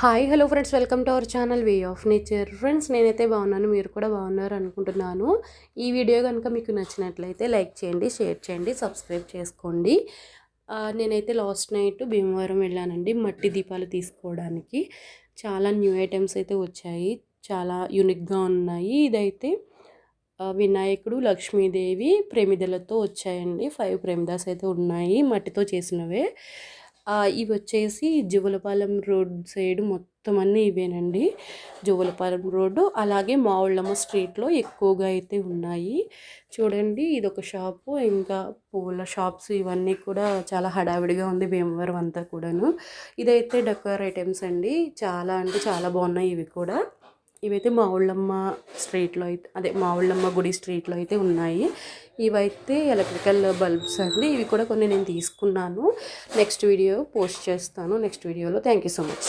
Hi hello friends welcome to our channel way of nature. Friends నేనైతే బాగున్నాను మీరు కూడా బాగున్నారు అనుకుంటున్నాను ఈ వీడియో కనుక మీకు నచ్చినట్లయితే లైక్ చేయండి షేర్ చేయండి సబ్స్క్రైబ్ చేసుకోండి. నేనైతే లాస్ట్ నైట్ భీమవరం వెళ్ళానండి మట్టి దీపాలు తీసుకోవడానికి. చాలా న్యూ ఐటమ్స్ అయితే వచ్చాయి చాలా యూనిక్గా ఉన్నాయి. ఇదైతే వినాయకుడు లక్ష్మీదేవి ప్రేమిదలతో వచ్చాయండి. ఫైవ్ ప్రేమిదాస్ అయితే ఉన్నాయి మట్టితో చేసినవే. ఇవి వచ్చేసి జువలపాలెం రోడ్ సైడ్ మొత్తం అన్నీ ఇవేనండి. జువలపాలెం రోడ్డు అలాగే మావుళ్ళమ్మ స్ట్రీట్లో ఎక్కువగా అయితే ఉన్నాయి. చూడండి ఇది ఒక షాపు ఇంకా పూల షాప్స్ ఇవన్నీ కూడా చాలా హడావిడిగా ఉంది భీమవరం అంతా కూడాను. ఇదైతే డెకోర్ ఐటమ్స్ అండి. చాలా అంటే చాలా బాగున్నాయి ఇవి కూడా. ఇవైతే మావుళ్ళమ్మ స్ట్రీట్లో అయితే అదే మావుళ్ళమ్మ గుడి స్ట్రీట్లో అయితే ఉన్నాయి. ఇవైతే ఎలక్ట్రికల్ బల్బ్స్ అండి. ఇవి కూడా కొన్ని నేను తీసుకున్నాను. నెక్స్ట్ వీడియో పోస్ట్ చేస్తాను. నెక్స్ట్ వీడియోలో. Thank you so much.